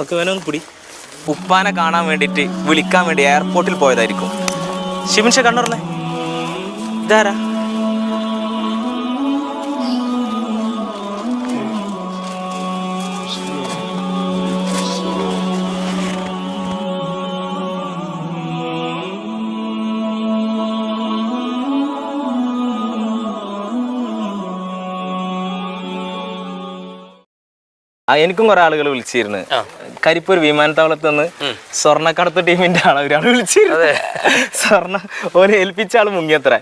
ഒക്കെ വേണം പിടി. ഉപ്പാനെ കാണാൻ വേണ്ടിയിട്ട് വിളിക്കാൻ വേണ്ടി എയർപോർട്ടിൽ പോയതായിരിക്കും. ശിവൻഷ കണ്ണുറന്നേ ഇതാരാ? എനിക്കും കുറെ ആളുകൾ വിളിച്ചിരുന്നു. കരിപ്പൂർ വിമാനത്താവളത്തിൽ നിന്ന് സ്വർണക്കടത്ത് ടീമിന്റെ ആളെ ഒരാൾ വിളിച്ചിരുന്നു സ്വർണ ഓനെ ഏൽപ്പിച്ച ആൾ മുങ്ങിയത്ര.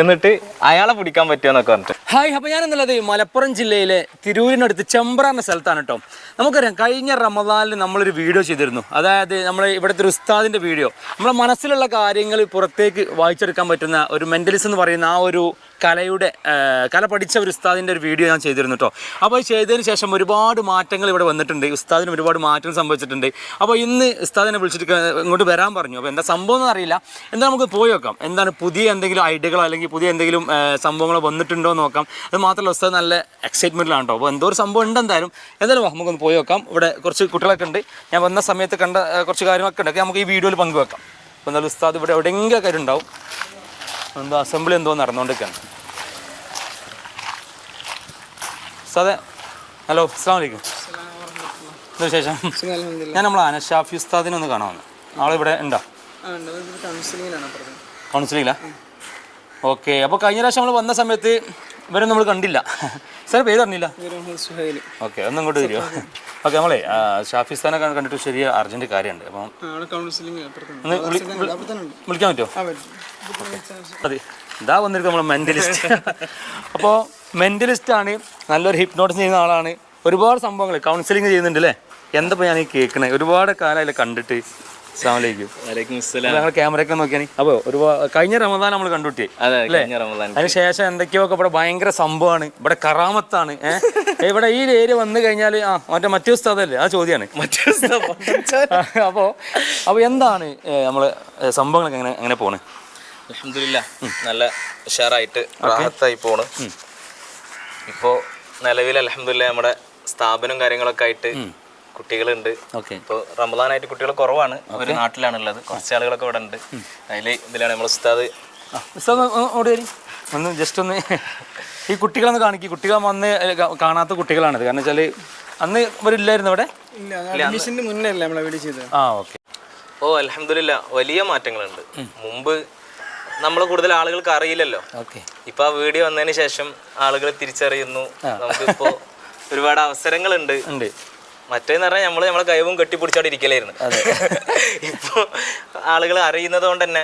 എന്നിട്ട് അയാളെ പിടിക്കാൻ പറ്റുമെന്നൊക്കെ പറഞ്ഞിട്ട്. ഹായ് അപ്പോൾ ഞാൻ എന്നുള്ളത് മലപ്പുറം ജില്ലയിലെ തിരൂരിനടുത്ത് ചെമ്പ്ര എന്ന സ്ഥലത്താണ് കേട്ടോ. നമുക്കറിയാം കഴിഞ്ഞ റമദാനിൽ നമ്മളൊരു വീഡിയോ ചെയ്തിരുന്നു. അതായത് നമ്മൾ ഇവിടുത്തെ ഒരു ഉസ്താദിന്റെ വീഡിയോ. നമ്മളെ മനസ്സിലുള്ള കാര്യങ്ങൾ പുറത്തേക്ക് വായിച്ചെടുക്കാൻ പറ്റുന്ന ഒരു മെന്റലിസം എന്ന് പറയുന്ന ആ ഒരു കലയുടെ കല പഠിച്ച ഒരു ഉസ്താദിന്റെ ഒരു വീഡിയോ ഞാൻ ചെയ്തിരുന്നു കേട്ടോ. അപ്പോൾ ചെയ്തതിന് ശേഷം ഒരുപാട് മാറ്റങ്ങൾ ഇവിടെ വന്നിട്ടുണ്ട്. ഉസ്താദിന് ഒരുപാട് മാറ്റങ്ങൾ സംഭവിച്ചിട്ടുണ്ട്. അപ്പോൾ ഇന്ന് ഉസ്താദിനെ വിളിച്ചിട്ട് ഇങ്ങോട്ട് വരാൻ പറഞ്ഞു. അപ്പോൾ എന്താ സംഭവം എന്നറിയില്ല എന്താ നമുക്ക് പോയി നോക്കാം. എന്താണ് പുതിയ എന്തെങ്കിലും ഐഡിയകളോ പുതിയ എന്തെങ്കിലും സംഭവങ്ങൾ വന്നിട്ടുണ്ടോ എന്ന് നോക്കാം. അത് മാത്രമല്ല ഉസ്താദ് നല്ല എക്സൈറ്റ്മെന്റിലാണ് കേട്ടോ അപ്പോൾ എന്തോ ഒരു സംഭവം ഉണ്ട് എന്തായാലും. എന്തായാലും നമുക്കൊന്ന് പോയി നോക്കാം. ഇവിടെ കുറച്ച് കുട്ടികളൊക്കെ ഉണ്ട്. ഞാൻ വന്ന സമയത്ത് കണ്ട കുറച്ച് കാര്യങ്ങളൊക്കെ ഉണ്ട്. നമുക്ക് ഈ വീഡിയോയിൽ പങ്കുവെക്കാം. അപ്പോൾ എന്തായാലും ഉസ്താദ് ഇവിടെ എവിടെയെങ്കിലും കാര്യം ഉണ്ടാവും എന്തോ അസംബ്ലി എന്തോ നടന്നുകൊണ്ടിരിക്കുകയാണ്. സാറേ ഹലോ അസ്സാം വലൈക്കും എന്താ വിശേഷം? ഞാൻ നമ്മൾ അനഷാഫി ഉസ്താദിനെ ഒന്ന് കാണാമെന്ന് ആളിവിടെ ഉണ്ടോ? കൗൺസിലിംഗിലാ ഓക്കെ അപ്പോൾ കഴിഞ്ഞ പ്രാവശ്യം നമ്മൾ വന്ന സമയത്ത് ഇവരെ നമ്മൾ കണ്ടില്ല. സാർ പേര് അറിഞ്ഞില്ല ഓക്കെ ഒന്ന് ഇങ്ങോട്ട് തരുമോ ഓക്കെ നമ്മളെ ഷാഫിസ്ഥാനെ കണ്ട് കണ്ടിട്ട് ശരിയ അർജന്റ് കാര്യമുണ്ട്. അപ്പം ഒന്ന് വിളിക്കാൻ പറ്റുമോ? അതെ. ഇതാ വന്നിരിക്കും നമ്മൾ മെന്റലിസ്റ്റ് അപ്പോൾ മെന്റലിസ്റ്റ് ആണ് നല്ലൊരു ഹിപ്നോട്ടിസ് ചെയ്യുന്ന ആളാണ്. ഒരുപാട് സംഭവങ്ങൾ കൗൺസിലിംഗ് ചെയ്യുന്നുണ്ട് അല്ലേ എന്താ ഞാൻ ഈ കേൾക്കണേ? ഒരുപാട് കാലമായില്ല കണ്ടിട്ട് ഞങ്ങൾ ക്യാമറയൊക്കെ നോക്കിയാണ്. അപ്പോൾ ഒരു കഴിഞ്ഞ റമദാൻ നമ്മൾ കണ്ടുട്ടി. അതെ കഴിഞ്ഞ റമദാൻ അതിന് ശേഷം എന്തൊക്കെയോ ഒക്കെ ഇവിടെ ഭയങ്കര സംഭവമാണ് ഇവിടെ കറാമത്താണ് ഇവിടെ ഈ ഏരിയ വന്നു കഴിഞ്ഞാൽ ആ മറ്റേ മറ്റേ സ്ഥലമല്ലേ ആ ചോദ്യമാണ് അപ്പോ അപ്പോൾ അപ്പോൾ എന്താണ് നമ്മൾ സംഭവങ്ങളൊക്കെ എങ്ങനെ എങ്ങനെ പോണ്? നല്ല ഉഷാറായിട്ട് റാഹത്തായി പോണ്. ഇപ്പോ നിലവിൽ അലഹമില്ല നമ്മുടെ സ്ഥാപനം കാര്യങ്ങളൊക്കെ ആയിട്ട് കുട്ടികളുണ്ട്. ഇപ്പോൾ ഇപ്പൊ റമദാനായിട്ട് കുട്ടികൾ കുറവാണ്. ഒരു നാട്ടിലാണുള്ളത്. കുറച്ച് ആളുകളൊക്കെ ഇവിടെ ഉണ്ട്. അതിൽ ഇതിലാണ് നമ്മൾ ഉസ്താദ്. ഓടി വരി. ഒന്ന് ജസ്റ്റ് ഒന്ന് ഈ കുട്ടികളൊന്ന് കാണിക്കും. കുട്ടികൾ വന്ന് കാണാത്ത കുട്ടികളാണിത്. കാരണം വെച്ചാൽ അന്ന് ഇവരില്ലായിരുന്നു അവിടെ റിലീസിന്റെ മുന്നേ അല്ലേ നമ്മളെ ചെയ്തത്. ആ ഓക്കെ. ഓ അലഹമില്ല വലിയ മാറ്റങ്ങളുണ്ട്. മുമ്പ് നമ്മൾ കൂടുതൽ ആളുകൾക്ക് അറിയില്ലല്ലോ. ഓക്കെ. ഇപ്പൊ ആ വീഡിയോ വന്നതിന് ശേഷം ആളുകൾ തിരിച്ചറിയുന്നു. നമുക്കിപ്പോ ഒരുപാട് അവസരങ്ങളുണ്ട്. ഉണ്ട്. മറ്റേന്ന് പറഞ്ഞാൽ നമ്മൾ നമ്മളെ കൈവും കെട്ടിപ്പിടിച്ചോടെ ഇരിക്കലായിരുന്നു. ഇപ്പൊ ആളുകൾ അറിയുന്നത് കൊണ്ട് തന്നെ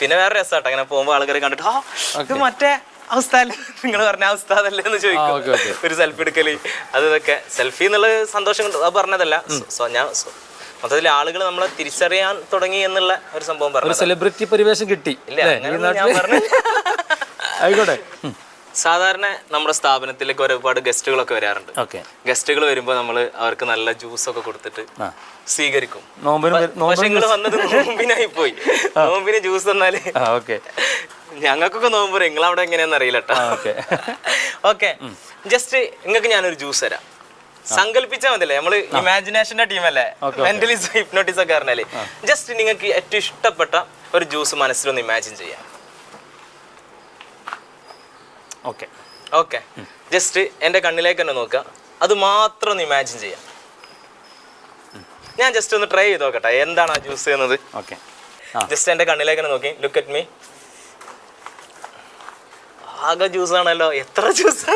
പിന്നെ വേറെ രസമാട്ടോ അങ്ങനെ പോകുമ്പോ ആളുകളെ കണ്ടിട്ട് ആ ഇത് മറ്റേ അവസ്ഥ നിങ്ങൾ പറഞ്ഞ അവസ്ഥ അതല്ലേ എന്ന്. ചോദിക്കും. ഒരു സെൽഫി എടുക്കൽ. അത് ഇതൊക്കെ. സെൽഫി എന്നുള്ള സന്തോഷം അത് പറഞ്ഞതല്ല. ഞാൻ മൊത്തത്തിൽ ആളുകൾ നമ്മളെ തിരിച്ചറിയാൻ തുടങ്ങി എന്നുള്ള ഒരു സംഭവം പറഞ്ഞു സെലിബ്രിറ്റി പരിവേഷം കിട്ടി ഇല്ല? ആയിക്കോട്ടെ. സാധാരണ നമ്മുടെ സ്ഥാപനത്തിലേക്ക് ഒരുപാട് ഗസ്റ്റുകളൊക്കെ വരാറുണ്ട്. ഓക്കെ. ഗസ്റ്റുകൾ വരുമ്പോൾ നമ്മൾ അവർക്ക് നല്ല ജ്യൂസ് ഒക്കെ കൊടുത്തിട്ട് സ്വീകരിക്കും. പക്ഷെ നിങ്ങൾ വന്നത് നോമ്പിനായി പോയി. നോമ്പിന് ജ്യൂസ് തന്നാൽ ഓക്കെ. ഞങ്ങൾക്കൊക്കെ നോമ്പ് നിങ്ങൾ അവിടെ എങ്ങനെയാന്ന് അറിയില്ല കേട്ടോ ഓക്കെ. ജസ്റ്റ് നിങ്ങൾക്ക് ഞാനൊരു ജ്യൂസ് തരാം. സങ്കല്പിച്ചാൽ മതിയല്ലേ? നമ്മൾ ഇമാജിനേഷന്റെ ടീമല്ലേ മെന്റലിസം ഹിപ്നോട്ടിസം പറഞ്ഞാൽ. ജസ്റ്റ് നിങ്ങൾക്ക് ഏറ്റവും ഇഷ്ടപ്പെട്ട ഒരു ജ്യൂസ് മനസ്സിലൊന്ന് ഇമാജിൻ ചെയ്യാം. ഓക്കെ. ഓക്കെ. ജസ്റ്റ് എന്റെ കണ്ണിലേക്ക് തന്നെ നോക്കുക. അത് മാത്രം ഒന്ന് ഇമാജിൻ ചെയ്യാം. ഞാൻ ജസ്റ്റ് ഒന്ന് ട്രൈ ചെയ്ത് നോക്കട്ടെ. എന്താണ് ആ ജ്യൂസ് എന്നത്? ഓക്കെ. ജസ്റ്റ് എന്റെ കണ്ണിലേക്ക് തന്നെ നോക്കി. ലുക്ക് അറ്റ് മീ ആകെ ജ്യൂസ് ആണല്ലോ. എത്ര ജ്യൂസ്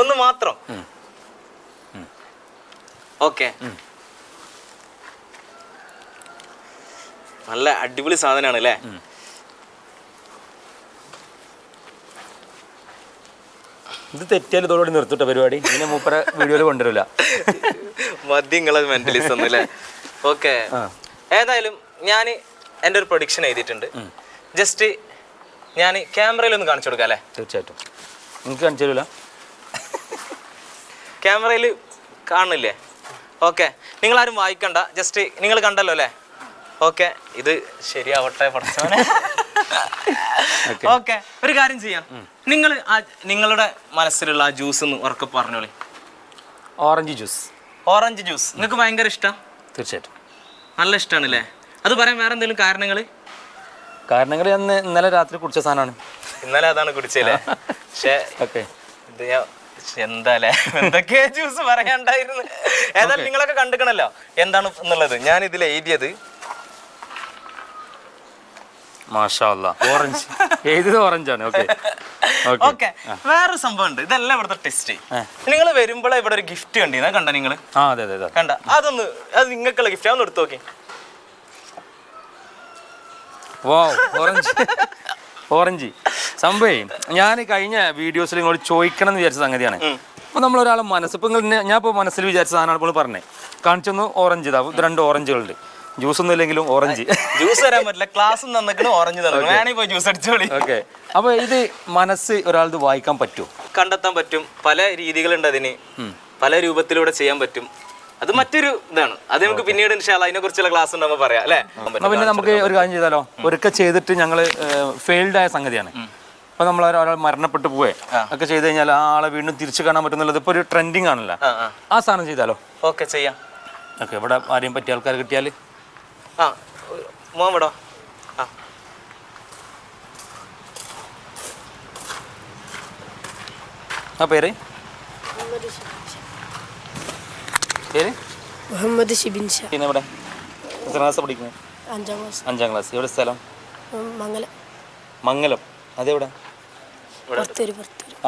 ഒന്ന് മാത്രം. ഓക്കെ. നല്ല അടിപൊളി സാധനമാണ് അല്ലേ ഇത് തെറ്റിയാൽ ഇതോടുകൂടി നിർത്തിട്ട പരിപാടി. ഇങ്ങനെ മൂപ്പര വീഡിയോയിൽ കൊണ്ടുവരില്ല. മദ്യങ്ങളെ മെന്റലിസം ഒന്നും അല്ലേ? ഓക്കെ ഏതായാലും ഞാൻ എന്റെ ഒരു പ്രൊഡിക്ഷൻ എഴുതിയിട്ടുണ്ട്. ജസ്റ്റ് ഞാൻ ക്യാമറയിൽ ഒന്ന് കാണിച്ചു കൊടുക്കാം അല്ലേ? തീർച്ചയായിട്ടും. നിങ്ങൾക്ക് കാണിച്ചു തരില്ല ക്യാമറയിൽ കാണില്ലേ ഓക്കെ നിങ്ങളാരും വായിക്കണ്ട. ജസ്റ്റ് നിങ്ങൾ കണ്ടല്ലോ അല്ലേ? ഓക്കെ ഇത് ശരിയാവട്ടെ പഠിച്ചവനെ ഓക്കെ ഒരു കാര്യം ചെയ്യാം. നിങ്ങൾ നിങ്ങളുടെ മനസ്സിലുള്ള ആ ജ്യൂസ് ഒന്ന് ഉറക്കെ പറഞ്ഞോളി. ഓറഞ്ച് ജ്യൂസ് ഓറഞ്ച് ജ്യൂസ് നിങ്ങൾക്ക് ഭയങ്കര ഇഷ്ടം? തീർച്ചയായിട്ടും. നല്ല ഇഷ്ടമാണ് അല്ലേ അത് പറയാൻ വേറെ എന്തെങ്കിലും കാരണങ്ങൾ കാരണങ്ങൾ ഞാൻ ഇന്നലെ രാത്രി കുടിച്ച സാധനമാണ്. ഇന്നലെ അതാണ് കുടിച്ചല്ലേ പക്ഷേ ഓക്കെ ഇത് ഞാൻ എന്താല്ലേ എന്തൊക്കെ ജ്യൂസ് പറയാണ്ടായിരുന്നു? ഏതായാലും നിങ്ങളൊക്കെ കണ്ടുക്കണല്ലോ. എന്താണ് എന്നുള്ളത്? ഞാൻ ഇതിൽ എഴുതിയത് ഓറഞ്ച്. ഏത് ഓറഞ്ചാണ്? ഓക്കെ. ഓക്കെ. വേറെ സംഭവം ഉണ്ട് ഇതല്ല ഇവിടുത്തെ ടെസ്റ്റ് നിങ്ങൾ വരുമ്പോഴേ ഇവിടെ ഒരു ഗിഫ്റ്റ് കണ്ടിരുന്ന. കണ്ട നിങ്ങൾ ആ അതെ അതെ കണ്ട? അതൊന്ന് അത് നിങ്ങൾക്കുള്ള ഗിഫ്റ്റ് അതൊന്ന് എടുത്തു നോക്കി. വോ ഓറഞ്ച്. ഓറഞ്ച്. സംഭവേ ഞാൻ കഴിഞ്ഞ വീഡിയോസിൽ ഇങ്ങോട്ട് ചോദിക്കണം എന്ന് വിചാരിച്ച സംഗതിയാണ്. അപ്പോൾ നമ്മൾ ഒരാളെ മനസ്സ് ഇപ്പം ഞാൻ ഇപ്പോൾ മനസ്സിൽ വിചാരിച്ച സാധനമാണ് ഇപ്പോൾ പറഞ്ഞത് കാണിച്ചൊന്ന് ഓറഞ്ച് ഇതാവും ഇത് രണ്ട് ഓറഞ്ചുകളുണ്ട്. ജ്യൂസ് ഒന്നും ഇല്ലെങ്കിലും ഓറഞ്ച് ജ്യൂസ് തരാൻ പറ്റില്ല. ക്ലാസ് തന്നിക്കണ് ഓറഞ്ച് തരണം വേണമെങ്കിൽ പോയി ജ്യൂസ് അടിച്ചോളി. ഓക്കെ. അപ്പൊ ഇത് മനസ്സ് ഒരാളത് വായിക്കാൻ പറ്റും കണ്ടെത്താൻ പറ്റും. പല രീതികളുണ്ട് അതിന്. പല രൂപത്തിലൂടെ ചെയ്യാൻ പറ്റും. അത് മറ്റൊരു ഇതാണ്. അത് നമുക്ക് പിന്നീട് അതിനെ കുറിച്ചുള്ള ക്ലാസ് ഉണ്ടാകുമ്പോൾ പറയാം അല്ലേ? പിന്നെ നമുക്ക് ഒരു കാര്യം ചെയ്താലോ? ഒരിക്കൽ ചെയ്തിട്ട് ഞങ്ങൾ ഫെയിൽഡ് ആയ സംഗതിയാണ്. അപ്പോൾ നമ്മൾ ഒരാൾ മരണപ്പെട്ടു പോവേ. ഒക്കെ ചെയ്ത് കഴിഞ്ഞാൽ ആ ആളെ വീണ്ടും തിരിച്ചു കാണാൻ പറ്റുന്നുള്ളത് ഇപ്പൊ ഒരു ട്രെൻഡിങ് ആണല്ലോ. ആ സാധനം ചെയ്താലോ? ഓക്കെ ചെയ്യാം. ഓക്കെ ഇവിടെ ആരെയും പറ്റിയ ആൾക്കാർ കിട്ടിയാൽ ആ മോൻ വിടോ. ആ. ആ പേര്? പേര്? മുഹമ്മദ് ഷിബിൻ ഷാ. പിന്നെ ഇവിടെ എത്ര ക്ലാസ് പഠിക്കുന്നത് അഞ്ചാം ക്ലാസ് അഞ്ചാം ക്ലാസ് എവിടെ സ്ഥലം? മംഗലം. മംഗലം. അതെവിടെ?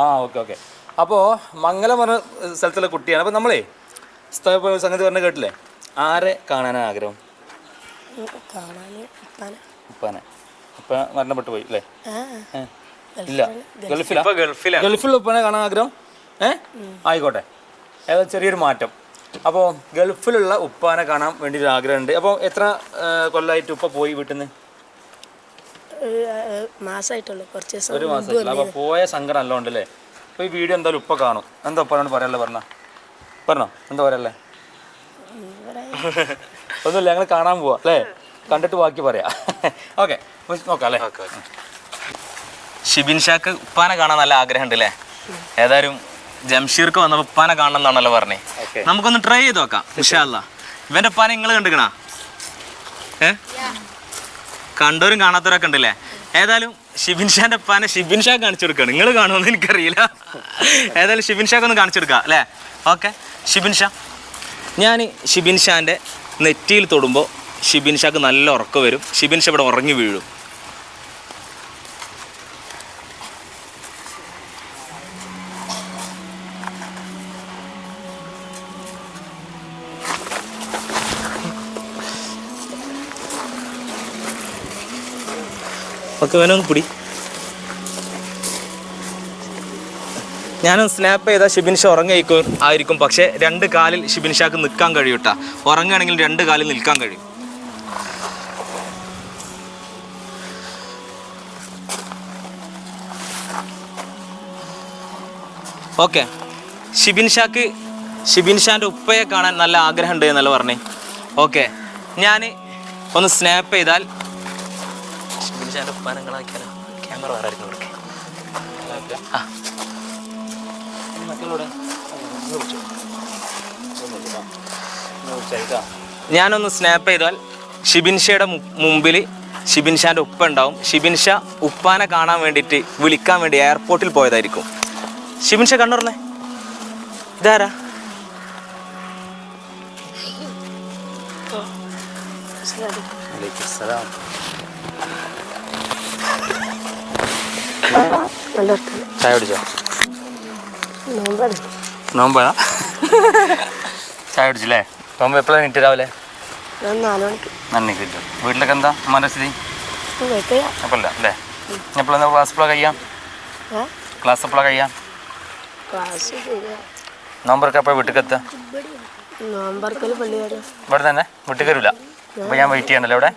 ആ ഓക്കെ ഓക്കെ. അപ്പോൾ മംഗലം പറഞ്ഞ സ്ഥലത്തുള്ള കുട്ടിയാണ്. അപ്പോൾ നമ്മളേ സംഗതി പറഞ്ഞ കേട്ടില്ലേ? ആരെ കാണാനാണ് ആഗ്രഹം? ഉപ്പാന. ഉപ്പാനെ. ഉപ്പ മരണപ്പെട്ടു പോയി അല്ലേ? ഇല്ല. ഗൾഫിലാ? ഗൾഫിലാണ് ഗൾഫിൽ ഉപ്പനെ കാണാൻ ആഗ്രഹം? ഏ? ആയിക്കോട്ടെ. ഏതാ ചെറിയൊരു മാറ്റം. അപ്പോൾ ഗൾഫിലുള്ള ഉപ്പാനെ കാണാൻ വേണ്ടി ഒരു ആഗ്രഹമുണ്ട്. അപ്പോൾ എത്ര കൊല്ലായിട്ട് കൊല്ലമായിട്ട് ഉപ്പ പോയി വീട്ടിൽ നിന്ന് മാസമായിട്ടുള്ളൂ കുറച്ച് ദിവസം ഒരു മാസത്തില്ല അപ്പോൾ പോയ സങ്കടം എല്ലാം ഉണ്ടല്ലേ അപ്പോൾ ഈ വീഡിയോ എന്തായാലും ഉപ്പ കാണും. എന്താ ഉപ്പാനോട് പറയാനുള്ളത് പറഞ്ഞ? പറഞ്ഞോ. എന്താ പറയല്ലേ ഒന്നുമില്ല ഞങ്ങൾ കാണാൻ പോവാ അല്ലേ? കണ്ടിട്ട് ബാക്കി പറയാം. ഓക്കെ നോക്കാം അല്ലേ? ഷിബിൻ ഷാക്ക് ഉപ്പാനെ കാണാൻ നല്ല ആഗ്രഹം ഉണ്ട് അല്ലേ? ഏതായാലും ജംഷീർക്ക് വന്നപ്പോ ഉപ്പാനെ കാണണം എന്നാണല്ലോ പറഞ്ഞേ നമുക്കൊന്ന് ട്രൈ ചെയ്ത് നോക്കാം ഉഷാല്ല ഇവന്റെ ഉപ്പാനെ നിങ്ങൾ കണ്ടുക്കണ? ഏ? കണ്ടവരും കാണാത്തവരൊക്കെ ഉണ്ടല്ലേ? ഏതായാലും ഷിബിൻ ഷാന്റെ ഉപ്പാനെ ഷിബിൻ ഷാ കാണിച്ചു കൊടുക്കണം. നിങ്ങൾ കാണുമെന്ന് എനിക്കറിയില്ല. ഏതായാലും ഷിബിൻ ഷാക്ക് ഒന്ന് കാണിച്ചു കൊടുക്കാം അല്ലേ? ഓക്കെ ഷിബിൻ ഷാ. ഞാൻ ഷിബിൻ ഷാന്റെ നെറ്റിയിൽ തൊടുമ്പോൾ ഷിബിൻ ഷാക്ക് നല്ല ഉറക്കം വരും. ഷിബിൻ ഷാ ഇവിടെ ഉറങ്ങി വീഴും. ഒക്കെ വേണമെങ്കിൽ പിടി. ഞാനൊന്ന് സ്നാപ്പ് ചെയ്താൽ ഷിബിൻ ഷാ ആയിരിക്കും. പക്ഷേ രണ്ട് കാലിൽ ഷിബിൻ ഷാക്ക് നിൽക്കാൻ കഴിയൂട്ടാ ഉറങ്ങുകയാണെങ്കിൽ രണ്ട് കാലിൽ നിൽക്കാൻ കഴിയും. ഓക്കെ. ഷിബിൻ ഷാക്ക് ഷിബിൻ ഷാന്റെ ഉപ്പയെ കാണാൻ നല്ല ആഗ്രഹമുണ്ട് എന്നല്ല പറഞ്ഞേ? ഓക്കെ. ഞാൻ ഒന്ന് സ്നാപ്പ് ചെയ്താൽ ഷിബിൻ ഷാന്റെ ഉപ്പാനെ നിങ്ങളാക്കിയാലോ? ക്യാമറ വേറെ ആ. ഞാനൊന്ന് സ്നാപ്പ് ചെയ്താൽ ഷിബിൻ ഷയുടെ മുമ്പിൽ ഷിബിൻ ഷാന്റെ ഉപ്പ ഉണ്ടാവും. ഷിബിൻ ഷാ ഉപ്പാനെ കാണാൻ വേണ്ടിയിട്ട് വിളിക്കാൻ വേണ്ടി എയർപോർട്ടിൽ പോയതായിരിക്കും. ഷിബിൻ ഷാ കണ്ണുറന്നേ ഇതാരാ. ചായ കുടിച്ചോ? നോമ്പാ? ചായ കുടിച്ചില്ലേ നോമ്പ് എപ്പോഴാണ് രാവിലെ? നന്ദി കിട്ടും. വീട്ടിലൊക്കെ എന്താ അമ്മാന്റെ സ്ഥിതി? അല്ലേ? എപ്പോഴാണ് ക്ലാസ് എപ്പോഴാണ് കഴിയാം? ക്ലാസ് എപ്പോഴാണ് കഴിയാം? നോമ്പറൊക്കെ എപ്പോഴാണ് വീട്ടിൽ എത്തുക ഇവിടെ തന്നെ? വീട്ടിൽ കയറില്ല അപ്പോൾ ഞാൻ വെയിറ്റ് ചെയ്യണല്ലോ ഇവിടെ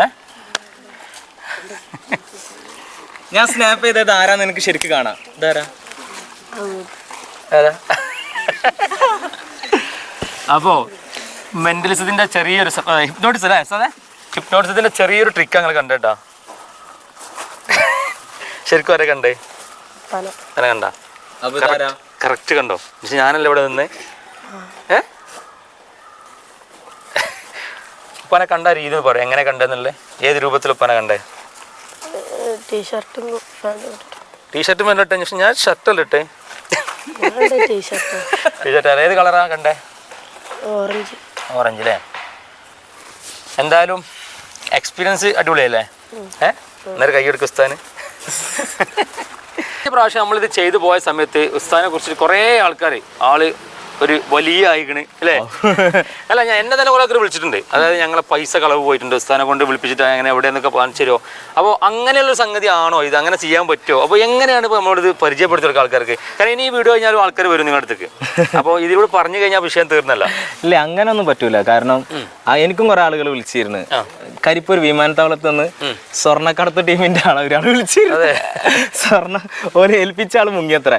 ഏ? ഞാൻ സ്നാപ്പ് ചെയ്തത് ആരാന്ന് എനിക്ക് ശരിക്കും കാണാം. ഇതാരാ? ഏതാ അപ്പോൾ മെന്റലിസത്തിന്റെ ചെറിയൊരു ഹിപ്നോട്ടിസ് അല്ലേ? സാറേ ഹിപ്നോട്ടിസത്തിന്റെ ചെറിയൊരു ട്രിക്ക് ഞങ്ങൾ കണ്ടേട്ടാ. ശരിക്കും ആരെ കണ്ടേ? അങ്ങനെ കണ്ട? അപ്പൊ കറക്റ്റ് കണ്ടോ? പക്ഷെ ഞാനല്ല ഇവിടെ നിന്ന്? ഏ? ഉപ്പനെ കണ്ട രീതി പറയാം. എങ്ങനെ കണ്ടേന്നല്ലേ ഏത് രൂപത്തിൽ ഉപ്പാനെ കണ്ടേ? ടീഷർട്ടും ടീഷർട്ടും ഇട്ടിട്ട്. ടീഷർട്ട് വേണ്ടിട്ട് ഞാൻ ഷർട്ടല്ല ഇട്ടേ. ടീഷർട്ട് ഏത് കളറാ കണ്ടേ? ഓറഞ്ച്. ഓറഞ്ച് അല്ലേ എന്തായാലും എക്സ്പീരിയൻസ് അടിപൊളിയല്ലേ? ഏ? നേരെ കൈയെടുക്കും ഉസ്താന് പ്രാവശ്യം നമ്മളിത് ചെയ്തു പോയ സമയത്ത് ഉസ്താനെ കുറിച്ച് കുറേ ആൾക്കാർ ആൾ ഒരു വലിയ ആയിക്കണ് അല്ലേ? അല്ല ഞാൻ എന്നെ തന്നെ കുറെ വിളിച്ചിട്ടുണ്ട്. അതായത് ഞങ്ങളെ പൈസ കളവ് പോയിട്ടുണ്ട് സ്ഥാനം കൊണ്ട് വിളിപ്പിച്ചിട്ട് അങ്ങനെ എവിടെയെന്നൊക്കെ കാണിച്ചു തരുമോ അപ്പോൾ അങ്ങനെയുള്ള സംഗതി ആണോ ഇത്? അങ്ങനെ ചെയ്യാൻ പറ്റുമോ അപ്പോൾ എങ്ങനെയാണ് ഇപ്പോൾ നമ്മളിത് പരിചയപ്പെടുത്തിയെടുക്കുക ആൾക്കാർക്ക്? കാരണം ഇനി ഈ വീഡിയോ കഴിഞ്ഞാലും ആൾക്കാർ വരും നിങ്ങളുടെ അടുത്തേക്ക്. അപ്പോൾ ഇതിലൂടെ പറഞ്ഞു കഴിഞ്ഞാൽ വിഷയം തീർന്നല്ല. ഇല്ല അങ്ങനെ ഒന്നും പറ്റൂല. കാരണം എനിക്കും കുറെ ആളുകൾ വിളിച്ചിരുന്നു. കരിപ്പൂർ വിമാനത്താവളത്ത് നിന്ന് സ്വർണക്കടത്ത് ടീമിന്റെ ആളെ വിളിച്ചിരുന്നത് വിളിച്ചിരുന്നു. സ്വർണ ഓര് ഏൽപ്പിച്ച ആൾ മുങ്ങിയത്ര.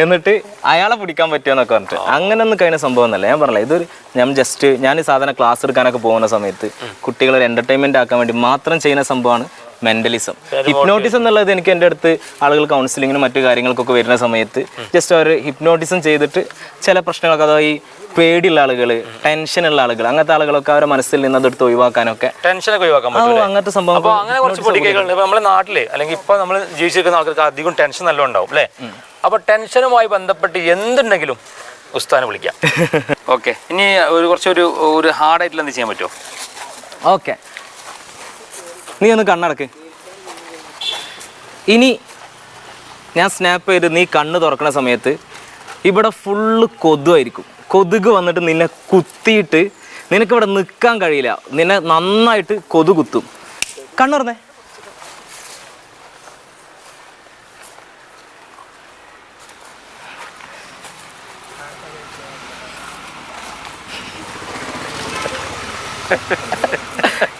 എന്നിട്ട് അയാളെ പിടിക്കാൻ പറ്റുമെന്നൊക്കെ പറഞ്ഞിട്ട്. അങ്ങനെ ഒന്നും കഴിഞ്ഞ സംഭവം എന്നല്ല ഞാൻ പറഞ്ഞില്ല ഇതൊരു ഞാൻ ജസ്റ്റ് ഞാൻ സാധാരണ ക്ലാസ് എടുക്കാനൊക്കെ പോകുന്ന സമയത്ത് കുട്ടികളെ ഒരു എന്റർടൈൻമെന്റ് ആക്കാൻ വേണ്ടി മാത്രം ചെയ്യുന്ന സംഭവമാണ് മെന്റലിസം ഹിപ്നോട്ടിസം എന്നുള്ളത് എനിക്ക് എന്റെ അടുത്ത് ആളുകൾ കൗൺസിലിങ്ങിനും മറ്റു കാര്യങ്ങൾക്കൊക്കെ വരുന്ന സമയത്ത് ജസ്റ്റ് അവർ ഹിപ്നോട്ടിസം ചെയ്തിട്ട് ചില പ്രശ്നങ്ങളൊക്കെ അതായത് ഈ പേടിയുള്ള ആളുകൾ ടെൻഷനുള്ള ആളുകൾ അങ്ങനത്തെ ആളുകളൊക്കെ അവരുടെ മനസ്സിൽ നിന്ന് അതെടുത്ത് ഒഴിവാക്കാനൊക്കെ ടെൻഷനൊക്കെ ഒഴിവാക്കാൻ പറ്റും അങ്ങനത്തെ സംഭവം അപ്പൊ അങ്ങനെ കുറച്ച് പൊടിക്കൈകളുണ്ട്. ഇപ്പൊ നമ്മുടെ നാട്ടിൽ അല്ലെങ്കിൽ ഇപ്പൊ നമ്മൾ ജീവിച്ചിരിക്കുന്ന ആൾക്കാർക്ക് അധികം ടെൻഷൻ നല്ല ഉണ്ടാവും അല്ലേ? അപ്പൊ ടെൻഷനുമായി ബന്ധപ്പെട്ട് എന്തുണ്ടെങ്കിലും ഉസ്താനെ വിളിക്കാം. ഓക്കെ ഇനി ഒരു കുറച്ചൊരു ഒരു ഹാർഡായിട്ടുള്ള എന്ത് ചെയ്യാൻ പറ്റുമോ? ഓക്കെ നീ ഒന്ന് കണ്ണടക്ക്. ഇനി ഞാൻ സ്നാപ്പ് ചെയ്ത് നീ കണ്ണ് തുറക്കുന്ന സമയത്ത് ഇവിടെ ഫുള്ള് കൊതുവായിരിക്കും. കൊതുക് വന്നിട്ട് നിന്നെ കുത്തിയിട്ട് നിനക്ക് ഇവിടെ നിൽക്കാൻ കഴിയില്ല. നിന്നെ നന്നായിട്ട് കൊതു കുത്തും. കണ്ണു തുറന്നേ.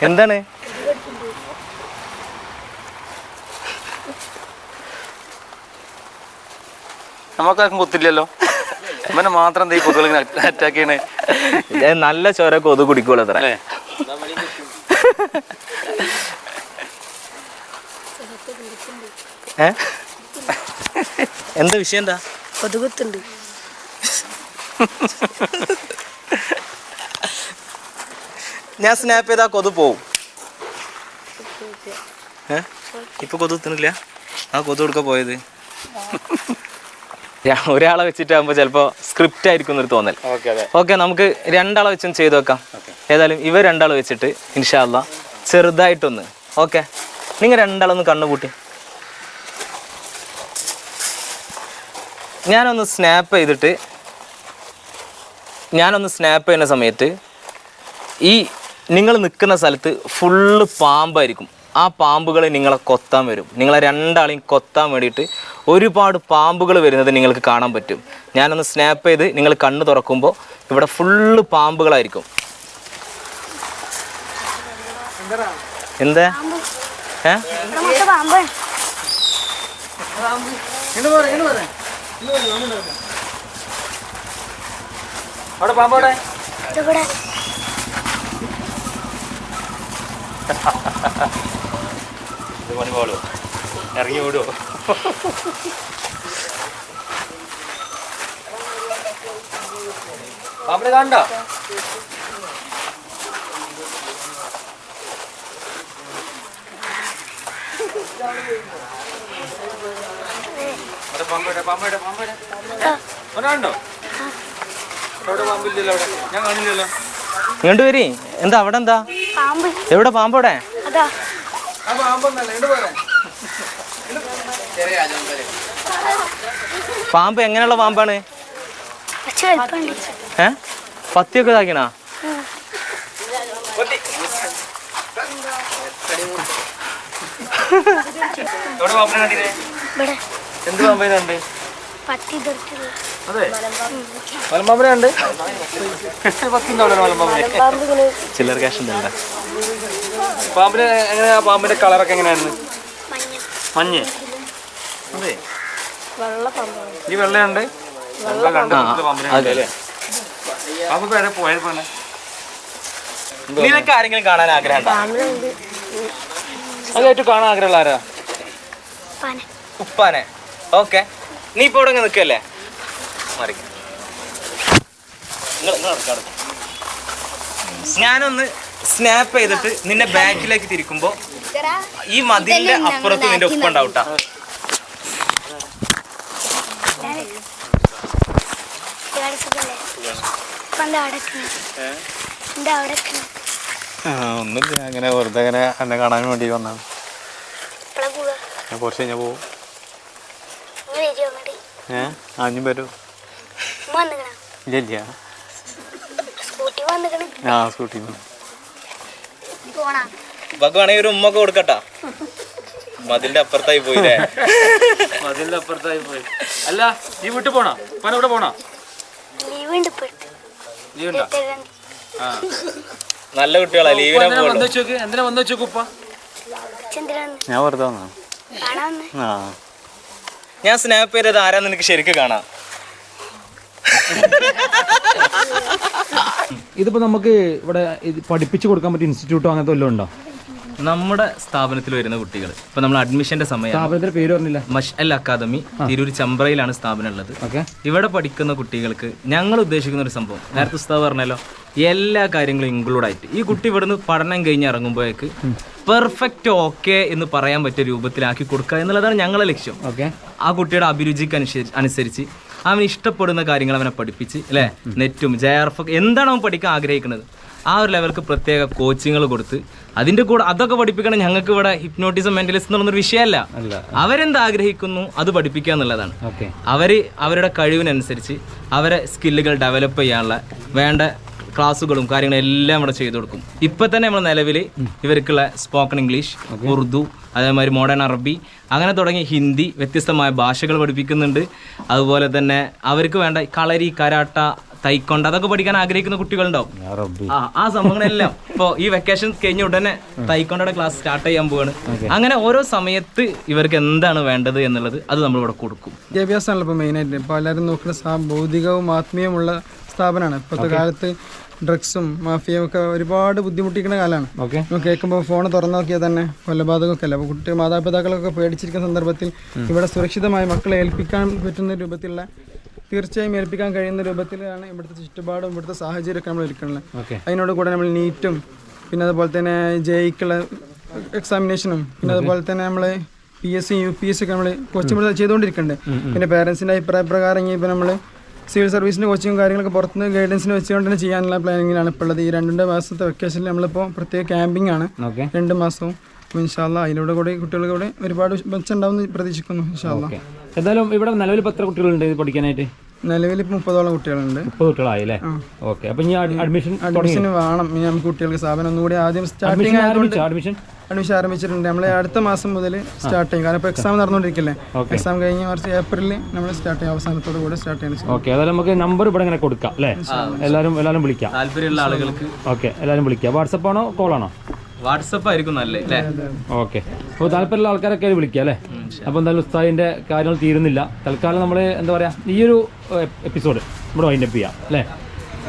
എന്താണ്? നമുക്കാർക്കും കുത്തില്ലല്ലോ. ഇവനെ മാത്രം എന്താ ഈ കൊതുകൾ അറ്റാക്ക് ചെയ്യണേ. നല്ല ചോര കൊതു കുടിക്കുള്ളൂ അത്ര. എന്താ വിഷയം എന്താ? കൊതുകുത്തുണ്ട് ഞാൻ സ്നാപ്പ് ചെയ്താൽ കൊതു പോവും. ഏ? ഇപ്പൊ കൊതു തിന്നില്ല. ആ കൊതു കൊടുക്ക പോയത്. ഒരാളെ വെച്ചിട്ടാകുമ്പോൾ ചിലപ്പോൾ സ്ക്രിപ്റ്റ് ആയിരിക്കും എന്നൊരു തോന്നൽ. ഓക്കെ നമുക്ക് രണ്ടാളെ വെച്ചൊന്ന് ചെയ്തു വെക്കാം ഏതായാലും ഇവ രണ്ടാൾ വെച്ചിട്ട് ഇൻഷാല്ല ചെറുതായിട്ടൊന്ന്. ഓക്കെ നിങ്ങൾ രണ്ടാളൊന്ന് കണ്ണുപൂട്ടി ഞാനൊന്ന് സ്നാപ്പ് ചെയ്തിട്ട് ഞാനൊന്ന് സ്നാപ്പ് ചെയ്യുന്ന സമയത്ത് ഈ നിങ്ങൾ നിൽക്കുന്ന സ്ഥലത്ത് ഫുള്ള് പാമ്പായിരിക്കും. ആ പാമ്പുകൾ നിങ്ങളെ കൊത്താൻ വരും. നിങ്ങളെ രണ്ടാളെയും കൊത്താൻ വേണ്ടിയിട്ട് ഒരുപാട് പാമ്പുകൾ വരുന്നത് നിങ്ങൾക്ക് കാണാൻ പറ്റും. ഞാനൊന്ന് സ്നാപ്പ് ചെയ്ത് നിങ്ങൾ കണ്ണ് തുറക്കുമ്പോൾ ഇവിടെ ഫുള്ള് പാമ്പുകളായിരിക്കും. എന്താ? ഏ? അവിടെ പാമ്പോടെ ഇത് പണി പോളോ. ഇറങ്ങി ഓടുവോ? പാമ്പിനെ കണ്ടോ അവിടെ പാമ്പേടെ പാമ്പേടെ പാമ്പേടെ അവിടെ അവിടെ പാമ്പില്ലല്ലോ അവിടെ. ഞാൻ കാണില്ലല്ലോ. ഇങ്ങോട്ട് വരി എന്താ അവിടെ എന്താ? പാമ്പ്. എവിടെ പാമ്പോടെ അതാ. ആ പാമ്പൊന്നല്ല ഇങ്ങോട്ട് പോരെ. പാമ്പ് എങ്ങനെയുള്ള പാമ്പാണ്? ഏ? പത്തിയൊക്കെ ഇതാക്കിണാ? എന്ത് പാമ്പിനെ കണ്ട് അതെ. മലമ്പാമ്പിനെ ചില്ലർ ക്യാഷ് ഉണ്ടല്ലോ പാമ്പിന് എങ്ങനെയാ? പാമ്പിന്റെ കളറൊക്കെ എങ്ങനെയാണ് മഞ്ഞ. മഞ്ഞ്. അതെ. ഈ വെള്ളയുണ്ട്? നിനക്ക് ആരെങ്കിലും കാണാൻ ആഗ്രഹം അതായിട്ട് കാണാൻ ആഗ്രഹമുള്ള ആരാ? പന ഉപ്പാനെ. ഓക്കെ. നീ ഇപ്പൊ ഇവിടെ നിൽക്കല്ലേ? മാറി. ഞാനൊന്ന് സ്നാപ്പ് ചെയ്തിട്ട് നിന്നെ ബാക്കിലേക്ക് തിരിക്കുമ്പോ ഈ മതിലിന്റെ അപ്പുറത്ത് നിന്റെ ഒപ്പം ഉണ്ടാവും ട്ടാ. ഇയാൾ സുഖല്ലേ ഇപ്പൊ എന്താ അടക്കണേ എന്താ അടക്കണേ ഒന്നുമില്ല. അങ്ങനെ വെറുതെ അങ്ങനെ എന്നെ കാണാൻ വേണ്ടി വന്നാണ് കുറച്ച് കഴിഞ്ഞാൽ പോകും ഏ? ആഞ്ഞും വരും. ഉമ്മ ഇല്ല ഇല്ല ആ സ്കൂട്ടി വേണമെങ്കിൽ ഒരു ഉമ്മക്ക് കൊടുക്കട്ടാ. മതിലിന്റെ അപ്പുറത്തായി പോയില്ലേ? മതിലിന്റെ അപ്പുറത്തായി പോയി. അല്ല നീ വീട്ടിൽ പോണോ? പന ഇവിടെ പോണോ? ലീവുണ്ടോ ആ. നല്ല കുട്ടികളാ ലീവിനെ എന്തിനാ വന്നു വെച്ചോക്ക്? ഉപ്പ? ഞാൻ വെറുതെ വന്നാ. ആ. ഞാൻ സ്നാപ്പ് ചെയ്തത് ആരാന്ന് നിനക്ക് ശരിക്കും കാണാം. ഇതിപ്പോ നമുക്ക് ഇവിടെ പഠിപ്പിച്ചു കൊടുക്കാൻ പറ്റിയ ഇൻസ്റ്റിറ്റ്യൂട്ടോ അങ്ങനത്തെ വല്ലതും ഉണ്ടോ? നമ്മുടെ സ്ഥാപനത്തിൽ വരുന്ന കുട്ടികൾ. ഇപ്പൊ നമ്മൾ അഡ്മിഷന്റെ സമയം സ്ഥാപനത്തിന്റെ പേര് പറഞ്ഞില്ല. മഷ് അൽ അക്കാദമി. തിരൂർ ചമ്പ്രയിലാണ് സ്ഥാപനം ഉള്ളത്. ഇവിടെ പഠിക്കുന്ന കുട്ടികൾക്ക് ഞങ്ങൾ ഉദ്ദേശിക്കുന്ന ഒരു സംഭവം. നേരത്തെ ഉസ്താവ് പറഞ്ഞല്ലോ എല്ലാ കാര്യങ്ങളും ഇൻക്ലൂഡ് ആയിട്ട്. ഈ കുട്ടി ഇവിടുന്ന് പഠനം കഴിഞ്ഞ് ഇറങ്ങുമ്പോഴേക്ക് പെർഫെക്റ്റ് ഓക്കെ എന്ന് പറയാൻ പറ്റിയ രൂപത്തിലാക്കി കൊടുക്കുക എന്നുള്ളതാണ് ഞങ്ങളെ ലക്ഷ്യം. ഓക്കെ. ആ കുട്ടിയുടെ അഭിരുചിക്ക് അനുസരിച്ച് അനുസരിച്ച് അവന് ഇഷ്ടപ്പെടുന്ന കാര്യങ്ങൾ അവനെ പഠിപ്പിച്ച് അല്ലേ? നെറ്റും ജെ ആർ എഫ് എന്താണ് അവൻ പഠിക്കാൻ ആഗ്രഹിക്കുന്നത്? ആ ഒരു ലെവൽക്ക് പ്രത്യേക കോച്ചിങ്ങൾ കൊടുത്ത് അതിന്റെ കൂടെ അതൊക്കെ പഠിപ്പിക്കണം ഞങ്ങൾക്ക് ഇവിടെ ഹിപ്നോട്ടിസം മെന്റലിസം എന്ന് പറഞ്ഞൊരു വിഷയമല്ല. അവരെന്ത് ആഗ്രഹിക്കുന്നു അത് പഠിപ്പിക്കുക എന്നുള്ളതാണ്. അവർ അവരുടെ കഴിവിനനുസരിച്ച് അവരെ സ്കില്ലുകൾ ഡെവലപ്പ് ചെയ്യാനുള്ള വേണ്ട ക്ലാസ്സുകളും കാര്യങ്ങളും എല്ലാം ഇവിടെ ചെയ്തു കൊടുക്കും. ഇപ്പൊ തന്നെ നമ്മൾ നിലവിൽ ഇവർക്കുള്ള സ്പോക്കൺ ഇംഗ്ലീഷ് ഉറുദു അതേമാതിരി മോഡേൺ അറബി അങ്ങനെ തുടങ്ങി ഹിന്ദി വ്യത്യസ്തമായ ഭാഷകൾ പഠിപ്പിക്കുന്നുണ്ട്. അതുപോലെ തന്നെ അവർക്ക് വേണ്ട കളരി കരാട്ട തൈക്കൊണ്ട അതൊക്കെ പഠിക്കാൻ ആഗ്രഹിക്കുന്ന കുട്ടികളുണ്ടാവും. ആ ആ സംഭവങ്ങളെല്ലാം. ഇപ്പോൾ ഈ വെക്കേഷൻ കഴിഞ്ഞ ഉടനെ തൈക്കൊണ്ടയുടെ ക്ലാസ് സ്റ്റാർട്ട് ചെയ്യാൻ പോവാണ്. അങ്ങനെ ഓരോ സമയത്ത് ഇവർക്ക് എന്താണ് വേണ്ടത് എന്നുള്ളത് അത് നമ്മൾ ഇവിടെ കൊടുക്കും വിദ്യാഭ്യാസമാണല്ലോ മെയിൻ ആയിട്ട്. ഇപ്പോൾ എല്ലാവരും നോക്കുന്ന സാ ഭൗതികവും ആത്മീയമുള്ള സ്ഥാപനമാണ്. ഇപ്പോഴത്തെ കാലത്ത് ഡ്രഗ്സും മാഫിയയും ഒക്കെ ഒരുപാട് ബുദ്ധിമുട്ടിക്കുന്ന കാലമാണ്. കേൾക്കുമ്പോൾ ഫോൺ തുറന്നു നോക്കിയാൽ തന്നെ കൊലപാതകമൊക്കെ അല്ല? അപ്പോൾ കുട്ടി മാതാപിതാക്കളൊക്കെ പേടിച്ചിരിക്കുന്ന സന്ദർഭത്തിൽ ഇവിടെ സുരക്ഷിതമായി മക്കളെ ഏൽപ്പിക്കാൻ പറ്റുന്ന രൂപത്തിലുള്ള തീർച്ചയായും ഏൽപ്പിക്കാൻ കഴിയുന്ന രൂപത്തിലാണ് ഇവിടുത്തെ ചുറ്റുപാടും ഇവിടുത്തെ സാഹചര്യമൊക്കെ നമ്മൾ ഒരുക്കുന്നത് അതിനോട് കൂടെ നമ്മൾ നീറ്റും പിന്നെ അതുപോലെ തന്നെ ജയിക്കുള്ള എക്സാമിനേഷനും പിന്നെ അതുപോലെ തന്നെ നമ്മൾ P S C U P S C ഒക്കെ നമ്മൾ കോച്ചിങ് ചെയ്തുകൊണ്ടിരിക്കുന്നുണ്ട്. പിന്നെ പേരൻസിന്റെ അഭിപ്രായ പ്രകാരം ഇപ്പോൾ നമ്മൾ സിവിൽ സർവീസിന്റെ കോച്ചിങ്ങും കാര്യങ്ങളൊക്കെ പുറത്തുനിന്ന് ഗൈഡൻസിന് വെച്ചുകൊണ്ട് തന്നെ ചെയ്യാനുള്ള പ്ലാനിങ്ങിലാണ് ഇപ്പോൾ ഉള്ളത്. ഈ രണ്ട് മാസത്തെ വെക്കേഷനിൽ നമ്മളിപ്പോൾ പ്രത്യേക ക്യാമ്പിംഗ് ആണ്. രണ്ട് മാസവും. അപ്പോൾ ഇൻഷാല്ല അതിലൂടെ കൂടെ കുട്ടികൾക്ക് കൂടെ ഒരുപാട് മെച്ചമുണ്ടാവുമെന്ന് പ്രതീക്ഷിക്കുന്നു ഇൻഷാല്ല എന്തായാലും ഇവിടെ നിലവിൽ പത്ര എത്ര കുട്ടികളുണ്ട് ഇത് പഠിക്കാനായിട്ട്? നിലവിൽ ഇപ്പോൾ മുപ്പതോളം കുട്ടികളുണ്ട്. മുപ്പത് കുട്ടികളായി അല്ലേ? ഓക്കെ. അപ്പോൾ ഇനി അഡ്മിഷൻ അഡ്മിഷൻ വേണം. ഇനി നമുക്ക് കുട്ടികൾക്ക് സ്ഥാപനം ഒന്നുകൂടി ആദ്യം സ്റ്റാർട്ടിങ് ആയതുകൊണ്ട് അഡ്മിഷൻ? അഡ്മിഷൻ ആരംഭിച്ചിട്ടുണ്ട്. നമ്മളെ അടുത്ത മാസം മുതൽ സ്റ്റാർട്ട് ചെയ്യും. കാരണം ഇപ്പോൾ എക്സാം നടന്നുകൊണ്ടിരിക്കില്ലേ എക്സാം കഴിഞ്ഞ് മാർച്ച് ഏപ്രിലിൽ നമ്മൾ സ്റ്റാർട്ട് ചെയ്യും. അവസാനത്തോടു കൂടെ സ്റ്റാർട്ട് ചെയ്യണം ഓക്കെ. അതായത് നമുക്ക് നമ്പർ ഇവിടെ ഇങ്ങനെ കൊടുക്കാം അല്ലേ? എല്ലാവരും എല്ലാവരും വിളിക്കാം. താല്പര്യമുള്ള ആളുകൾക്ക്. ഓക്കെ. എല്ലാവരും വിളിക്കാം. വാട്സപ്പ് ആണോ കോൾ ആണോ? വാട്സപ്പ് ആയിരിക്കും നല്ലത് അല്ലേ? ഓക്കെ. അപ്പോൾ താല്പര്യമുള്ള ആൾക്കാരൊക്കെ വിളിക്കാം അല്ലേ? അപ്പോൾ എന്തായാലും ഉസ്താദിന്റെ കാര്യങ്ങൾ തീരുന്നില്ല. തൽക്കാലം നമ്മൾ എന്താ പറയുക ഈ ഒരു എപ്പിസോഡ് ഇവിടെ വൈൻഡപ്പ് ചെയ്യാം അല്ലേ?